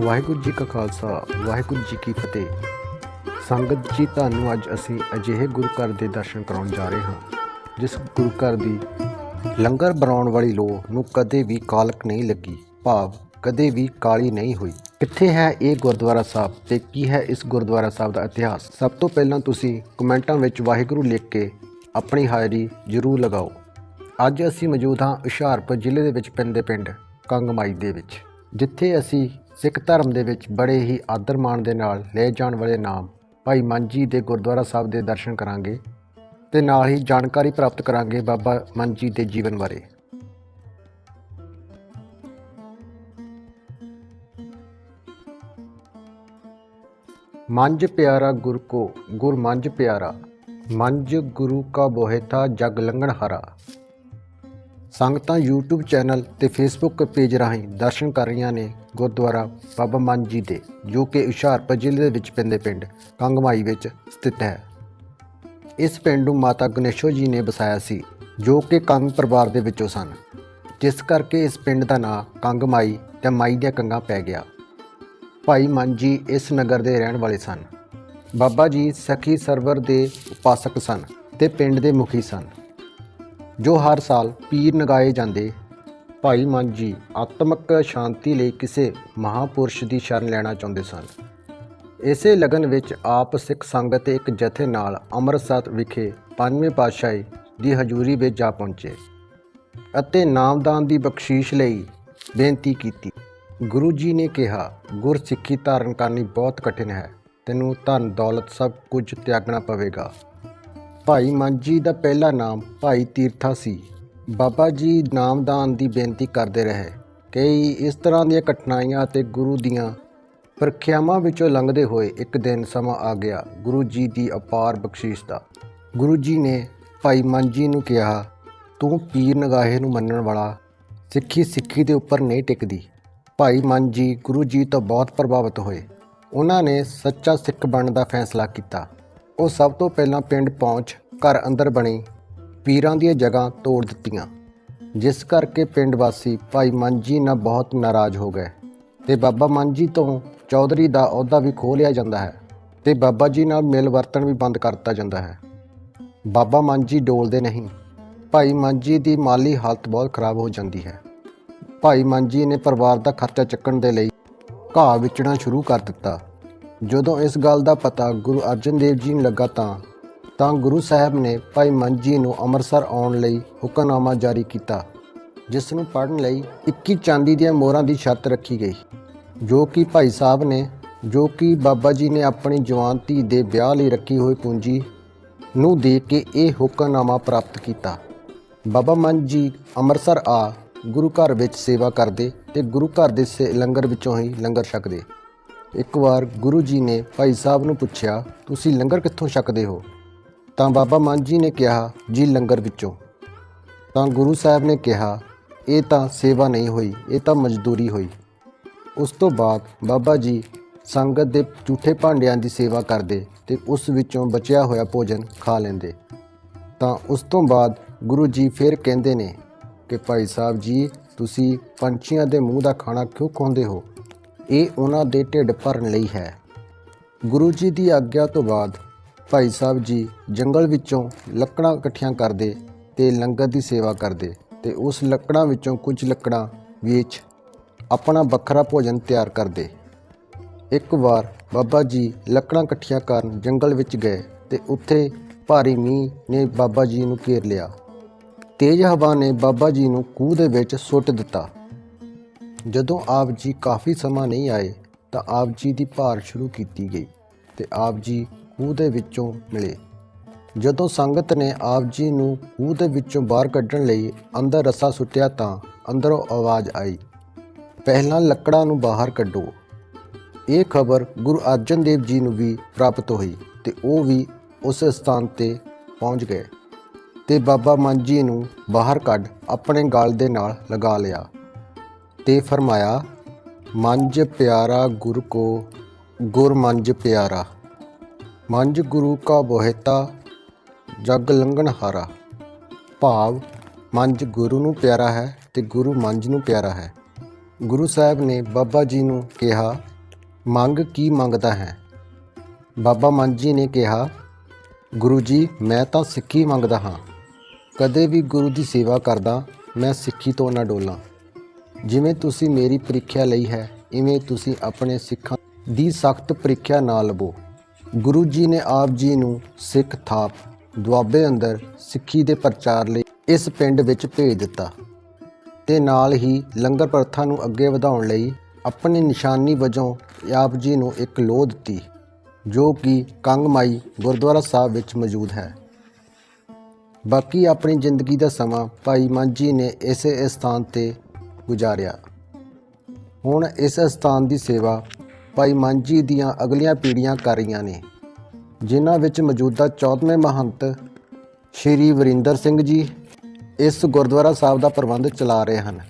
ਵਾਹਿਗੁਰੂ ਜੀ ਕਾ ਖਾਲਸਾ, ਵਾਹਿਗੁਰੂ ਜੀ ਕੀ ਫਤਿਹ। ਸੰਗਤ ਜੀ, ਤੁਹਾਨੂੰ ਅੱਜ ਅਸੀਂ ਅਜਿਹੇ ਗੁਰੂ ਘਰ ਦੇ ਦਰਸ਼ਨ ਕਰਾਉਣ ਜਾ ਰਹੇ ਹਾਂ, ਜਿਸ ਗੁਰੂ ਘਰ ਦੀ ਲੰਗਰ ਬਣਾਉਣ ਵਾਲੀ ਲੋਹ ਨੂੰ ਕਦੇ ਵੀ ਕਾਲਕ ਨਹੀਂ ਲੱਗੀ, ਭਾਵ ਕਦੇ ਵੀ ਕਾਲੀ ਨਹੀਂ ਹੋਈ। ਕਿੱਥੇ ਹੈ ਇਹ ਗੁਰਦੁਆਰਾ ਸਾਹਿਬ ਤੇ ਕੀ ਹੈ ਇਸ ਗੁਰਦੁਆਰਾ ਸਾਹਿਬ ਦਾ ਇਤਿਹਾਸ? ਸਭ ਤੋਂ ਪਹਿਲਾਂ ਤੁਸੀਂ ਕਮੈਂਟਾਂ ਵਿੱਚ ਵਾਹਿਗੁਰੂ ਲਿਖ ਕੇ ਆਪਣੀ ਹਾਜ਼ਰੀ ਜ਼ਰੂਰ ਲਗਾਓ। ਅੱਜ ਅਸੀਂ ਮੌਜੂਦ ਹਾਂ ਹੁਸ਼ਿਆਰਪੁਰ ਜ਼ਿਲ੍ਹੇ ਦੇ ਵਿੱਚ ਪੈਂਦੇ ਪਿੰਡ ਕੰਗਮਾਈ ਦੇ ਵਿੱਚ, ਜਿੱਥੇ ਅਸੀਂ ਸਿੱਖ ਧਰਮ ਦੇ ਵਿੱਚ ਬੜੇ ਹੀ ਆਦਰ ਮਾਣ ਦੇ ਨਾਲ ਲਏ ਜਾਣ ਵਾਲੇ ਨਾਮ ਭਾਈ ਮੰਜੀ ਦੇ ਗੁਰਦੁਆਰਾ ਸਾਹਿਬ ਦੇ ਦਰਸ਼ਨ ਕਰਾਂਗੇ ਤੇ ਨਾਲ ਹੀ ਜਾਣਕਾਰੀ ਪ੍ਰਾਪਤ ਕਰਾਂਗੇ ਬਾਬਾ ਮੰਜੀ ਦੇ ਜੀਵਨ ਬਾਰੇ। ਮੰਜ ਪਿਆਰਾ ਗੁਰ ਕੋ, ਗੁਰ ਮੰਜ ਪਿਆਰਾ, ਮੰਜ ਗੁਰੂ ਕਾ ਬੋਹਿਤਾ ਜਗ ਲੰਘਣ ਹਰਾ। ਸੰਗਤਾਂ YouTube ਚੈਨਲ ਤੇ Facebook ਪੇਜ ਰਾਹੀਂ ਦਰਸ਼ਨ ਕਰ ਰਹੀਆਂ ਨੇ ਗੁਰਦੁਆਰਾ ਬਾਬਾ ਮਨ ਜੀ ਦੇ, ਜੋ ਕਿ ਹੁਸ਼ਿਆਰਪੁਰ ਜ਼ਿਲ੍ਹੇ ਦੇ ਵਿੱਚ ਪੈਂਦੇ ਪਿੰਡ ਕੰਗਮਾਈ ਵਿੱਚ ਸਥਿਤ ਹੈ। ਇਸ ਪਿੰਡ ਨੂੰ ਮਾਤਾ ਗਣੇਸ਼ੋ ਜੀ ਨੇ ਵਸਾਇਆ ਸੀ, ਜੋ ਕਿ ਕੰਗ ਪਰਿਵਾਰ ਦੇ ਵਿੱਚੋਂ ਸਨ। ਜਿਸ ਕਰਕੇ ਇਸ ਪਿੰਡ ਦਾ ਨਾਂ ਕੰਗਮਾਈ ਤੇ ਮਾਈ ਦੀਆਂ ਕੰਗਾਂ ਪੈ ਗਿਆ। ਭਾਈ ਮਨ ਜੀ ਇਸ ਨਗਰ ਦੇ ਰਹਿਣ ਵਾਲੇ ਸਨ। ਬਾਬਾ ਜੀ ਸਖੀ ਸਰਵਰ ਦੇ ਉਪਾਸਕ ਸਨ ਤੇ ਪਿੰਡ ਦੇ ਮੁਖੀ ਸਨ। ਜੋ ਹਰ ਸਾਲ ਪੀਰ ਨਗਾਏ ਜਾਂਦੇ ਭਾਈ ਮਨ ਜੀ ਆਤਮਿਕ ਸ਼ਾਂਤੀ ਲਈ ਕਿਸੇ ਮਹਾਪੁਰਸ਼ ਦੀ ਸ਼ਰਨ ਲੈਣਾ ਚਾਹੁੰਦੇ ਸਨ। ਇਸੇ ਲਗਨ ਵਿੱਚ ਆਪ ਸਿੱਖ ਸੰਗਤ ਤੇ ਇੱਕ ਜਥੇ ਨਾਲ ਅੰਮ੍ਰਿਤਸਰ ਵਿਖੇ ਪੰਜਵੇਂ ਪਾਤਸ਼ਾਹੀ ਦੀ ਹਜ਼ੂਰੀ ਵਿੱਚ ਜਾ ਪਹੁੰਚੇ ਅਤੇ ਨਾਮਦਾਨ ਦੀ ਬਖਸ਼ੀਸ਼ ਲਈ ਬੇਨਤੀ ਕੀਤੀ। ਗੁਰੂ ਜੀ ਨੇ ਕਿਹਾ, ਗੁਰਸਿੱਖੀ ਧਾਰਨ ਕਰਨੀ ਬਹੁਤ ਕਠਿਨ ਹੈ। ਤੈਨੂੰ ਧਨ, ਦੌਲਤ ਸਭ ਕੁਝ ਤਿਆਗਣਾ ਪਵੇਗਾ। ਭਾਈ ਮਨ ਜੀ ਦਾ ਪਹਿਲਾ ਨਾਮ ਭਾਈ ਤੀਰਥਾ ਸੀ। ਬਾਬਾ ਜੀ ਨਾਮਦਾਨ ਦੀ ਬੇਨਤੀ ਕਰਦੇ ਰਹੇ। ਕਈ ਇਸ ਤਰ੍ਹਾਂ ਦੀਆਂ ਕਠਿਨਾਈਆਂ ਅਤੇ ਗੁਰੂ ਦੀਆਂ ਪ੍ਰਖਿਆਵਾਂ ਵਿੱਚੋਂ ਲੰਘਦੇ ਹੋਏ ਇੱਕ ਦਿਨ ਸਮਾਂ ਆ ਗਿਆ ਗੁਰੂ ਜੀ ਦੀ ਅਪਾਰ ਬਖਸ਼ਿਸ਼ ਦਾ। ਗੁਰੂ ਜੀ ਨੇ ਭਾਈ ਮੰਜੀ ਨੂੰ ਕਿਹਾ, ਤੂੰ ਪੀਰ ਨਗਾਹੇ ਨੂੰ ਮੰਨਣ ਵਾਲਾ ਸਿੱਖੀ ਸਿੱਖੀ ਦੇ ਉੱਪਰ ਨਹੀਂ ਟਿਕਦੀ। ਭਾਈ ਮੰਜੀ ਗੁਰੂ ਜੀ ਤੋਂ ਬਹੁਤ ਪ੍ਰਭਾਵਿਤ ਹੋਏ। ਉਹਨਾਂ ਨੇ ਸੱਚਾ ਸਿੱਖ ਬਣਨ ਦਾ ਫੈਸਲਾ ਕੀਤਾ। ਉਹ ਸਭ ਤੋਂ ਪਹਿਲਾਂ ਪਿੰਡ ਪਹੁੰਚ ਘਰ ਅੰਦਰ ਬਣੀ। ਪੀਰਾਂ ਦੀਆਂ ਜਗ੍ਹਾ ਤੋੜ ਦਿੱਤੀਆਂ। ਜਿਸ ਕਰਕੇ ਪਿੰਡ ਵਾਸੀ ਭਾਈ ਮੰਜੀ ਨਾਲ ਬਹੁਤ ਨਾਰਾਜ਼ ਹੋ ਗਏ। ਤੇ ਬਾਬਾ ਮੰਜੀ ਤੋਂ ਚੌਧਰੀ ਦਾ ਅਹੁਦਾ ਵੀ ਖੋਹ ਲਿਆ ਜਾਂਦਾ ਹੈ ਤੇ ਬਾਬਾ ਜੀ ਨਾਲ ਮਿਲ ਵਰਤਣ ਵੀ ਬੰਦ ਕਰ ਦਿੱਤਾ ਜਾਂਦਾ ਹੈ। ਬਾਬਾ ਮੰਜੀ ਡੋਲਦੇ ਨਹੀਂ। ਭਾਈ ਮੰਜੀ ਦੀ ਮਾਲੀ ਹਾਲਤ ਬਹੁਤ ਖਰਾਬ ਹੋ ਜਾਂਦੀ ਹੈ। ਭਾਈ ਮੰਜੀ ਨੇ ਪਰਿਵਾਰ ਦਾ ਖਰਚਾ ਚੱਕਣ ਦੇ ਲਈ ਘਾਹ ਵੇਚਣਾ ਸ਼ੁਰੂ ਕਰ ਦਿੱਤਾ। ਜਦੋਂ ਇਸ ਗੱਲ ਦਾ ਪਤਾ ਗੁਰੂ ਅਰਜਨ ਦੇਵ ਜੀ ਨੂੰ ਲੱਗਾ ਤਾਂ ਤਾਂ ਗੁਰੂ ਸਾਹਿਬ ਨੇ ਭਾਈ ਮੰਜੀ ਨੂੰ ਅੰਮ੍ਰਿਤਸਰ ਆਉਣ ਲਈ ਹੁਕਮਨਾਮਾ ਜਾਰੀ ਕੀਤਾ, ਜਿਸ ਨੂੰ ਪੜ੍ਹਨ ਲਈ 21 ਚਾਂਦੀ ਦੀਆਂ ਮੋਹਰਾਂ ਦੀ ਛੱਤ ਰੱਖੀ ਗਈ, ਜੋ ਕਿ ਭਾਈ ਸਾਹਿਬ ਨੇ, ਜੋ ਕਿ ਬਾਬਾ ਜੀ ਨੇ ਆਪਣੀ ਜਵਾਨ ਧੀ ਦੇ ਵਿਆਹ ਲਈ ਰੱਖੀ ਹੋਈ ਪੂੰਜੀ ਨੂੰ ਦੇ ਕੇ ਇਹ ਹੁਕਮਨਾਮਾ ਪ੍ਰਾਪਤ ਕੀਤਾ। ਬਾਬਾ ਮਨ ਜੀ ਅੰਮ੍ਰਿਤਸਰ ਆ, ਗੁਰੂ ਘਰ ਵਿੱਚ ਸੇਵਾ ਕਰਦੇ ਤੇ ਗੁਰੂ ਘਰ ਦੇ ਸੇ- ਲੰਗਰ ਵਿੱਚੋਂ ਹੀ ਲੰਗਰ ਛਕਦੇ। ਇੱਕ ਵਾਰ ਗੁਰੂ ਜੀ ਨੇ ਭਾਈ ਸਾਹਿਬ ਨੂੰ ਪੁੱਛਿਆ, ਤੁਸੀਂ ਲੰਗਰ ਕਿੱਥੋਂ ਛਕਦੇ ਹੋ? ਤਾਂ ਬਾਬਾ ਮਾਨ ਜੀ ਨੇ ਕਿਹਾ, ਜੀ ਲੰਗਰ ਵਿੱਚੋਂ। ਤਾਂ ਗੁਰੂ ਸਾਹਿਬ ਨੇ ਕਿਹਾ, ਇਹ ਤਾਂ ਸੇਵਾ ਨਹੀਂ ਹੋਈ, ਇਹ ਤਾਂ ਮਜ਼ਦੂਰੀ ਹੋਈ। ਉਸ ਤੋਂ ਬਾਅਦ ਬਾਬਾ ਜੀ ਸੰਗਤ ਦੇ ਝੂਠੇ ਭਾਂਡਿਆਂ ਦੀ ਸੇਵਾ ਕਰਦੇ ਤੇ ਉਸ ਵਿੱਚੋਂ ਬਚਿਆ ਹੋਇਆ ਭੋਜਨ ਖਾ ਲੈਂਦੇ। ਤਾਂ ਉਸ ਤੋਂ ਬਾਅਦ ਗੁਰੂ ਜੀ ਫਿਰ ਕਹਿੰਦੇ ਨੇ ਕਿ, ਭਾਈ ਸਾਹਿਬ ਜੀ, ਤੁਸੀਂ ਪੰਛੀਆਂ ਦੇ ਮੂੰਹ ਦਾ ਖਾਣਾ ਕਿਉਂ ਖਾਂਦੇ ਹੋ? ਇਹ ਉਹਨਾਂ ਦੇ ਢਿੱਡ ਭਰਨ ਲਈ ਹੈ। ਗੁਰੂ ਜੀ ਦੀ ਆਗਿਆ ਤੋਂ ਬਾਅਦ ਭਾਈ ਸਾਹਿਬ ਜੀ ਜੰਗਲ ਵਿੱਚੋਂ ਲੱਕੜਾਂ ਇਕੱਠੀਆਂ ਕਰਦੇ ਤੇ ਲੰਗਰ ਦੀ ਸੇਵਾ ਕਰਦੇ ਤੇ ਉਸ ਲੱਕੜਾਂ ਵਿੱਚੋਂ ਕੁਝ ਲੱਕੜਾਂ ਵੇਚ ਆਪਣਾ ਵੱਖਰਾ ਭੋਜਨ ਤਿਆਰ ਕਰਦੇ। ਇੱਕ ਵਾਰ ਬਾਬਾ ਜੀ ਲੱਕੜਾਂ ਇਕੱਠੀਆਂ ਕਰਨ ਜੰਗਲ ਵਿੱਚ ਗਏ ਤੇ ਉੱਥੇ ਭਾਰੀ ਮੀਂਹ ਨੇ ਬਾਬਾ ਜੀ ਨੂੰ ਘੇਰ ਲਿਆ। ਤੇਜ਼ ਹਵਾ ਨੇ ਬਾਬਾ ਜੀ ਨੂੰ ਖੂਹ ਦੇ ਵਿੱਚ ਸੁੱਟ ਦਿੱਤਾ। ਜਦੋਂ ਆਪ ਜੀ ਕਾਫੀ ਸਮਾਂ ਨਹੀਂ ਆਏ ਤਾਂ ਆਪ ਜੀ ਦੀ ਭਾਰ ਸ਼ੁਰੂ ਕੀਤੀ ਗਈ ਤੇ ਆਪ ਜੀ ਖੂਹ ਦੇ ਵਿੱਚੋਂ ਮਿਲੇ। ਜਦੋਂ ਸੰਗਤ ਨੇ ਆਪ ਜੀ ਨੂੰ ਖੂਹ ਦੇ ਵਿੱਚੋਂ ਬਾਹਰ ਕੱਢਣ ਲਈ ਅੰਦਰ ਰੱਸਾ ਸੁੱਟਿਆ ਤਾਂ ਅੰਦਰੋਂ ਆਵਾਜ਼ ਆਈ, ਪਹਿਲਾਂ ਲੱਕੜਾਂ ਨੂੰ ਬਾਹਰ ਕੱਢੋ। ਇਹ ਖਬਰ ਗੁਰੂ ਅਰਜਨ ਦੇਵ ਜੀ ਨੂੰ ਵੀ ਪ੍ਰਾਪਤ ਹੋਈ ਤੇ ਉਹ ਵੀ ਉਸ ਸਥਾਨ ਤੇ ਪਹੁੰਚ ਗਏ ਤੇ ਬਾਬਾ ਮਨ ਜੀ ਨੂੰ ਬਾਹਰ ਕੱਢ ਆਪਣੇ ਗਲ ਦੇ ਨਾਲ ਲਗਾ ਲਿਆ ਤੇ ਫਰਮਾਇਆ, ਮੰਜ ਪਿਆਰਾ ਗੁਰ ਕੋ ਗੁਰ ਮੰਜ ਪਿਆਰਾ। ਮੰਜ ਗੁਰੂ ਕਾ ਬੋਹਿਤਾ, ਜਗ ਲੰਘਣ ਹਾਰਾ। ਭਾਵ ਮੰਜ ਗੁਰੂ ਨੂੰ ਪਿਆਰਾ ਹੈ ਤੇ ਗੁਰੂ ਮੰਜ ਨੂੰ ਪਿਆਰਾ ਹੈ। ਗੁਰੂ ਸਾਹਿਬ ਨੇ ਬਾਬਾ ਜੀ ਨੂੰ ਕਿਹਾ, ਮੰਗ ਕੀ ਮੰਗਦਾ ਹੈ? ਬਾਬਾ ਮਨ ਜੀ ਨੇ ਕਿਹਾ, ਗੁਰੂ ਜੀ, ਮੈਂ ਤਾਂ ਸਿੱਖੀ ਮੰਗਦਾ ਹਾਂ। ਕਦੇ ਵੀ ਗੁਰੂ ਦੀ ਸੇਵਾ ਕਰਦਾ, ਮੈਂ ਸਿੱਖੀ ਤੋਂ ਨਾ ਡੋਲਾਂ। ਜਿਵੇਂ ਤੁਸੀਂ ਮੇਰੀ ਪ੍ਰੀਖਿਆ ਲਈ ਹੈ, ਇਵੇਂ ਤੁਸੀਂ ਆਪਣੇ ਸਿੱਖਾਂ ਦੀ ਸਖਤ ਪ੍ਰੀਖਿਆ ਨਾ ਲਵੋ। ਗੁਰੂ ਜੀ ਨੇ ਆਪ ਜੀ ਨੂੰ ਸਿੱਖ ਥਾਪ ਦੁਆਬੇ ਅੰਦਰ ਸਿੱਖੀ ਦੇ ਪ੍ਰਚਾਰ ਲਈ ਇਸ ਪਿੰਡ ਵਿੱਚ ਭੇਜ ਦਿੱਤਾ ਤੇ ਨਾਲ ਹੀ ਲੰਗਰ ਪ੍ਰਥਾ ਨੂੰ ਅੱਗੇ ਵਧਾਉਣ ਲਈ ਆਪਣੀ ਨਿਸ਼ਾਨੀ ਵਜੋਂ ਆਪ ਜੀ ਨੂੰ ਇੱਕ ਲੋਹ ਦਿੱਤੀ, ਜੋ ਕਿ ਕੰਗਮਾਈ ਗੁਰਦੁਆਰਾ ਸਾਹਿਬ ਵਿੱਚ ਮੌਜੂਦ ਹੈ। ਬਾਕੀ ਆਪਣੀ ਜ਼ਿੰਦਗੀ ਦਾ ਸਮਾਂ ਭਾਈ ਮਨ ਜੀ ਨੇ ਇਸੇ ਸਥਾਨ ਤੇ ਗੁਜ਼ਾਰਿਆ। ਹੁਣ ਇਸ ਸਥਾਨ ਦੀ ਸੇਵਾ ਭਾਈ ਮਨ ਜੀ ਦੀਆਂ ਅਗਲੀਆਂ ਪੀੜ੍ਹੀਆਂ ਕਰ ਰਹੀਆਂ ਨੇ, ਜਿਨ੍ਹਾਂ ਵਿੱਚ ਮੌਜੂਦਾ 14ਵੇਂ ਮਹੰਤ ਸ਼੍ਰੀ ਵਰਿੰਦਰ ਸਿੰਘ ਜੀ ਇਸ ਗੁਰਦੁਆਰਾ ਸਾਹਿਬ ਦਾ ਪ੍ਰਬੰਧ ਚਲਾ ਰਹੇ ਹਨ।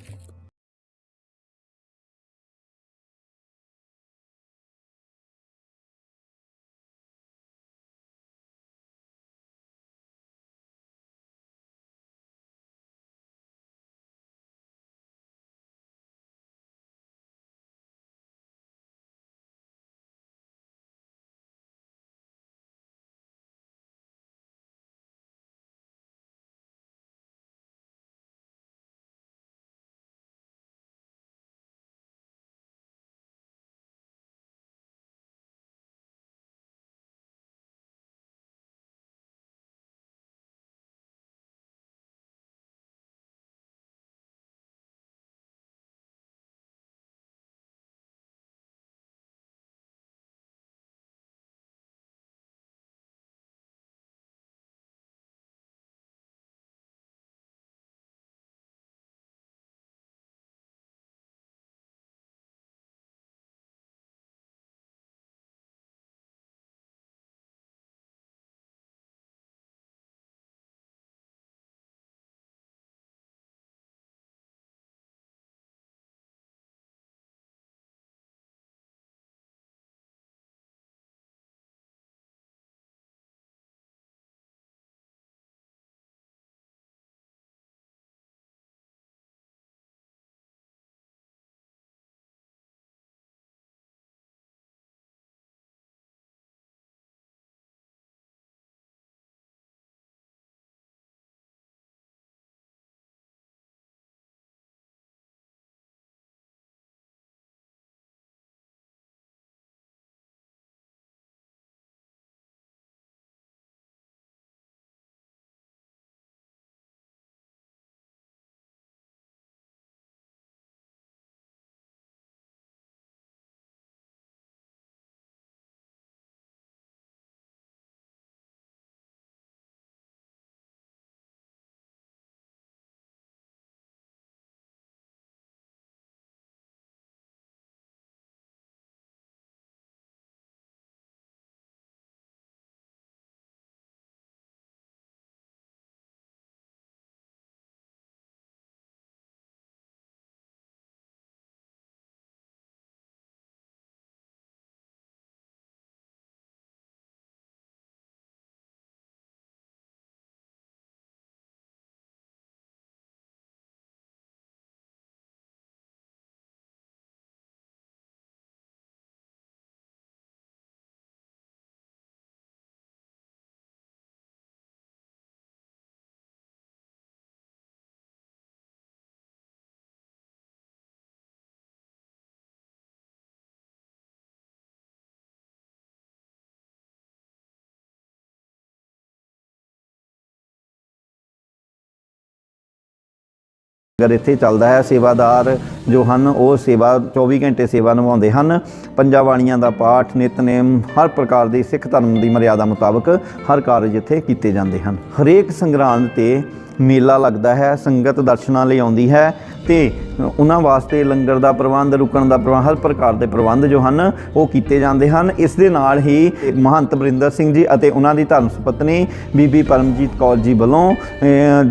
ਅਗਰ ਇੱਥੇ ਚੱਲਦਾ ਹੈ ਸੇਵਾਦਾਰ ਜੋ ਹਨ, ਉਹ ਸੇਵਾ 24 ਘੰਟੇ ਸੇਵਾ ਨਿਭਾਉਂਦੇ ਹਨ। ਪੰਜਾਂ ਬਾਣੀਆਂ ਦਾ ਪਾਠ, ਨਿਤਨੇਮ, ਹਰ ਪ੍ਰਕਾਰ ਦੀ ਸਿੱਖ ਧਰਮ ਦੀ ਮਰਿਆਦਾ ਮੁਤਾਬਕ ਹਰ ਕਾਰਜ ਇੱਥੇ ਕੀਤੇ ਜਾਂਦੇ ਹਨ। ਹਰੇਕ ਸੰਗਰਾਂਦ ਤੇ ਮੇਲਾ ਲੱਗਦਾ ਹੈ, ਸੰਗਤ ਦਰਸ਼ਨਾਂ ਲਈ ਆਉਂਦੀ ਹੈ ਤੇ ਉਹਨਾਂ ਵਾਸਤੇ ਲੰਗਰ ਦਾ ਪ੍ਰਬੰਧ, ਰੁਕਣ ਦਾ ਪ੍ਰਬੰਧ, ਹਰ ਪ੍ਰਕਾਰ ਦੇ ਪ੍ਰਬੰਧ ਜੋ ਹਨ, ਉਹ ਕੀਤੇ ਜਾਂਦੇ ਹਨ। ਇਸ ਦੇ ਨਾਲ ਹੀ ਮਹੰਤ ਬਰਿੰਦਰ ਸਿੰਘ ਜੀ ਅਤੇ ਉਹਨਾਂ ਦੀ ਧਰਮ ਸੁਪਤਨੀ ਬੀਬੀ ਪਰਮਜੀਤ ਕੌਰ ਜੀ ਵੱਲੋਂ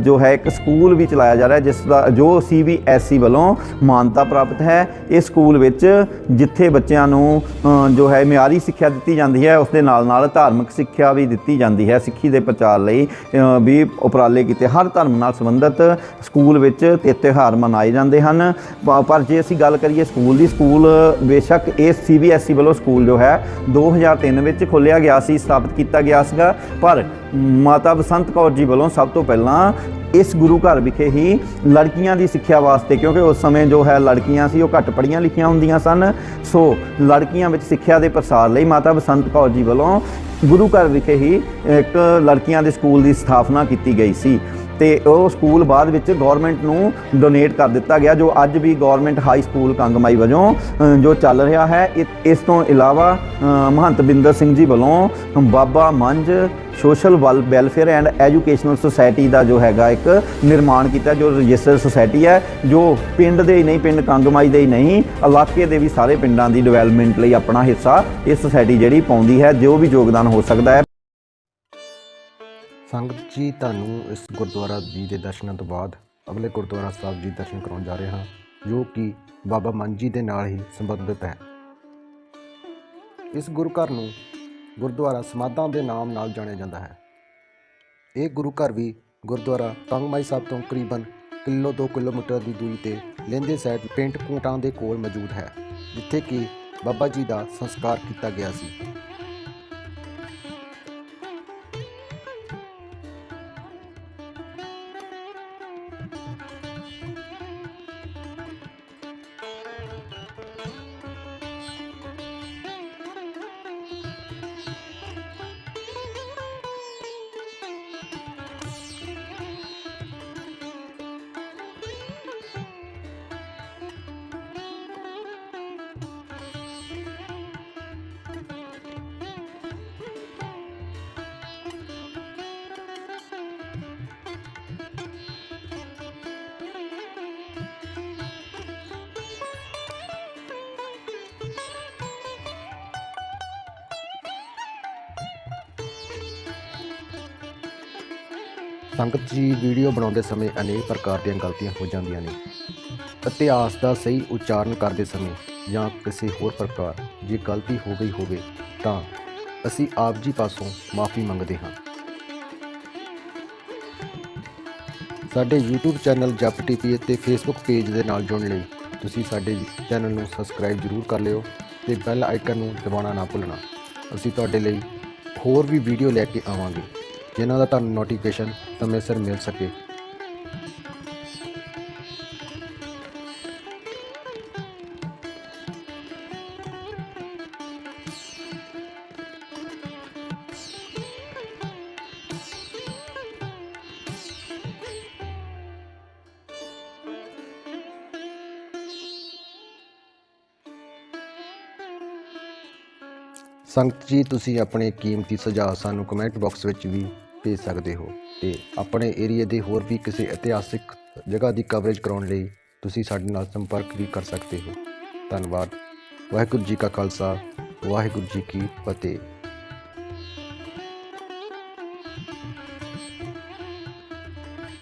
ਜੋ ਹੈ ਇੱਕ ਸਕੂਲ ਵੀ ਚਲਾਇਆ ਜਾ ਰਿਹਾ, ਜਿਸ ਦਾ, ਜੋ ਸੀਬੀਐਸਈ ਵੱਲੋਂ ਮਾਨਤਾ ਪ੍ਰਾਪਤ ਹੈ ਇਸ ਸਕੂਲ ਵਿੱਚ, ਜਿੱਥੇ ਬੱਚਿਆਂ ਨੂੰ ਜੋ ਹੈ ਮਿਆਰੀ ਸਿੱਖਿਆ ਦਿੱਤੀ ਜਾਂਦੀ ਹੈ ਉਸ ਦੇ ਨਾਲ ਨਾਲ ਧਾਰਮਿਕ ਸਿੱਖਿਆ ਵੀ ਦਿੱਤੀ ਜਾਂਦੀ ਹੈ, ਸਿੱਖੀ ਦੇ ਪ੍ਰਚਾਰ ਲਈ ਵੀ ਉਪਰਾਲੇ ਕੀਤੇ। ਹਰ ਧਰਮ ਨਾਲ ਸੰਬੰਧਿਤ ਸਕੂਲ ਵਿੱਚ ਤੇ ਤਿਉਹਾਰ ਮਨਾਏ ਜਾਂਦੇ ਹਨ। ਪ- ਪਰ ਜੇ ਅਸੀਂ ਗੱਲ ਕਰੀਏ ਸਕੂਲ ਦੀ, ਸਕੂਲ ਬੇਸ਼ੱਕ ਇਹ ਸੀਬੀਐਸਈ ਵੱਲੋਂ ਸਕੂਲ ਜੋ ਹੈ 2003 ਵਿੱਚ ਖੋਲ੍ਹਿਆ ਗਿਆ ਸੀ, ਸਥਾਪਿਤ ਕੀਤਾ ਗਿਆ ਸੀਗਾ, ਪਰ ਮਾਤਾ ਬਸੰਤ ਕੌਰ ਜੀ ਵੱਲੋਂ ਸਭ ਤੋਂ ਪਹਿਲਾਂ ਇਸ ਗੁਰੂ ਘਰ ਵਿਖੇ ਹੀ ਲੜਕੀਆਂ ਦੀ ਸਿੱਖਿਆ ਵਾਸਤੇ, ਕਿਉਂਕਿ ਉਸ ਸਮੇਂ ਜੋ ਹੈ ਲੜਕੀਆਂ ਸੀ, ਉਹ ਘੱਟ ਪੜ੍ਹੀਆਂ ਲਿਖੀਆਂ ਹੁੰਦੀਆਂ ਸਨ। ਸੋ ਲੜਕੀਆਂ ਵਿੱਚ ਸਿੱਖਿਆ ਦੇ ਪ੍ਰਸਾਰ ਲਈ ਮਾਤਾ ਬਸੰਤ ਕੌਰ ਜੀ ਵੱਲੋਂ ਗੁਰੂ ਘਰ ਵਿਖੇ ਹੀ ਇੱਕ ਲੜਕੀਆਂ ਦੇ ਸਕੂਲ ਦੀ ਸਥਾਪਨਾ ਕੀਤੀ ਗਈ ਸੀ। ਤੇ ਉਹ ਸਕੂਲ ਬਾਅਦ ਵਿੱਚ ਗਵਰਨਮੈਂਟ ਨੂੰ ਡੋਨੇਟ ਕਰ ਦਿੱਤਾ ਗਿਆ, ਜੋ ਅੱਜ ਵੀ ਗਵਰਨਮੈਂਟ ਹਾਈ ਸਕੂਲ ਕੰਗਮਾਈ ਵਜੋਂ ਜੋ ਚੱਲ ਰਿਹਾ ਹੈ। ਇ- ਇਸ ਤੋਂ ਇਲਾਵਾ ਮਹੰਤ ਬਿੰਦਰ ਸਿੰਘ ਜੀ ਵੱਲੋਂ Baba Manj social well welfare and educational society ਦਾ ਜੋ ਹੈਗਾ ਇੱਕ ਨਿਰਮਾਣ ਕੀਤਾ, ਜੋ ਰਜਿਸਟਰ ਸੁਸਾਇਟੀ ਹੈ, ਜੋ ਪਿੰਡ ਦੇ ਹੀ ਨਹੀਂ, ਪਿੰਡ ਕੰਗਮਾਈ ਦੇ ਹੀ ਨਹੀਂ, ਇਲਾਕੇ ਦੇ ਵੀ ਸਾਰੇ ਪਿੰਡਾਂ ਦੀ ਡਿਵੈਲਪਮੈਂਟ ਲਈ ਆਪਣਾ ਹਿੱਸਾ ਇਸ ਸੁਸਾਇਟੀ ਜਿਹੜੀ ਪਾਉਂਦੀ ਹੈ, ਜੋ ਵੀ ਯੋਗਦਾਨ ਹੋ ਸਕਦਾ ਹੈ। ਸੰਗਤ ਜੀ, ਤੁਹਾਨੂੰ ਇਸ ਗੁਰਦੁਆਰਾ ਜੀ ਦੇ ਦਰਸ਼ਨਾਂ ਤੋਂ ਬਾਅਦ ਅਗਲੇ ਗੁਰਦੁਆਰਾ ਸਾਹਿਬ ਜੀ ਦਰਸ਼ਨ ਕਰਾਉਣ ਜਾ ਰਹੇ ਹਾਂ, ਜੋ ਕਿ ਬਾਬਾ ਮਨ ਜੀ ਦੇ ਨਾਲ ਹੀ ਸੰਬੰਧਿਤ ਹੈ। ਇਸ ਗੁਰੂ ਘਰ ਨੂੰ ਗੁਰਦੁਆਰਾ ਸਮਾਧਾਂ ਦੇ ਨਾਮ ਨਾਲ ਜਾਣਿਆ ਜਾਂਦਾ ਹੈ। ਇਹ ਗੁਰੂ ਘਰ ਵੀ ਗੁਰਦੁਆਰਾ ਤੰਗਮਾਈ ਸਾਹਿਬ ਤੋਂ ਕਰੀਬਨ ਕਿਲੋ 2 ਕਿਲੋਮੀਟਰ ਦੀ ਦੂਰੀ ਤੇ ਲੈਂਦੇ ਸਾਈਡ ਪਿੰਡ ਕੂਟਾਂ ਦੇ ਕੋਲ ਮੌਜੂਦ ਹੈ, ਜਿੱਥੇ ਕਿ ਬਾਬਾ ਜੀ ਦਾ ਸੰਸਕਾਰ ਕੀਤਾ ਗਿਆ ਸੀ। ਸੰਗਤ ਜੀ ਵੀਡੀਓ ਬਣਾਉਂਦੇ ਸਮੇਂ ਅਨੇਕ ਪ੍ਰਕਾਰ ਦੀਆਂ ਗਲਤੀਆਂ ਹੋ ਜਾਂਦੀਆਂ ਨੇ। ਇਤਿਹਾਸ ਦਾ ਸਹੀ ਉਚਾਰਨ ਕਰਦੇ ਸਮੇਂ ਜਾਂ ਕਿਸੇ ਹੋਰ ਪ੍ਰਕਾਰ ਜੇ ਗਲਤੀ ਹੋ ਗਈ ਹੋਵੇ ਤਾਂ ਅਸੀਂ ਆਪ ਜੀ ਪਾਸੋਂ ਮਾਫੀ ਮੰਗਦੇ ਹਾਂ। ਸਾਡੇ YouTube ਚੈਨਲ ਜਪ ਟੀਪੀ ਅਤੇ Facebook ਪੇਜ ਦੇ ਨਾਲ ਜੁੜਨ ਲਈ ਤੁਸੀਂ ਸਾਡੇ ਚੈਨਲ ਨੂੰ ਸਬਸਕ੍ਰਾਈਬ ਜ਼ਰੂਰ ਕਰ ਲਿਓ ਤੇ ਬੈਲ ਆਈਕਨ ਨੂੰ ਦਬਾਉਣਾ ਨਾ ਭੁੱਲਣਾ। ਅਸੀਂ ਤੁਹਾਡੇ ਲਈ ਹੋਰ ਵੀ ਵੀਡੀਓ ਲੈ ਕੇ ਆਵਾਂਗੇ। ਜਿਨ੍ਹਾਂ ਦਾ ਤੁਹਾਨੂੰ ਨੋਟੀਫਿਕੇਸ਼ਨ ਸਮੇਂ ਸਿਰ ਮਿਲ ਸਕੇ। ਸੰਗਤ ਜੀ, ਤੁਸੀਂ ਆਪਣੇ ਕੀਮਤੀ ਸੁਝਾਅ ਸਾਨੂੰ ਕਮੈਂਟ ਬਾਕਸ ਵਿੱਚ ਵੀ ਭੇਜ ਸਕਦੇ ਹੋ ਤੇ ਆਪਣੇ ਏਰੀਆ ਦੇ ਹੋਰ ਵੀ ਕਿਸੇ ਇਤਿਹਾਸਿਕ ਜਗ੍ਹਾ ਦੀ ਕਵਰੇਜ ਕਰਾਉਣ ਲਈ ਤੁਸੀਂ ਸਾਡੇ ਨਾਲ ਸੰਪਰਕ ਵੀ ਕਰ ਸਕਦੇ ਹੋ। ਧੰਨਵਾਦ। ਵਾਹਿਗੁਰੂ ਜੀ ਕਾ ਖਾਲਸਾ, ਵਾਹਿਗੁਰੂ ਜੀ ਕੀ ਫਤਿਹ।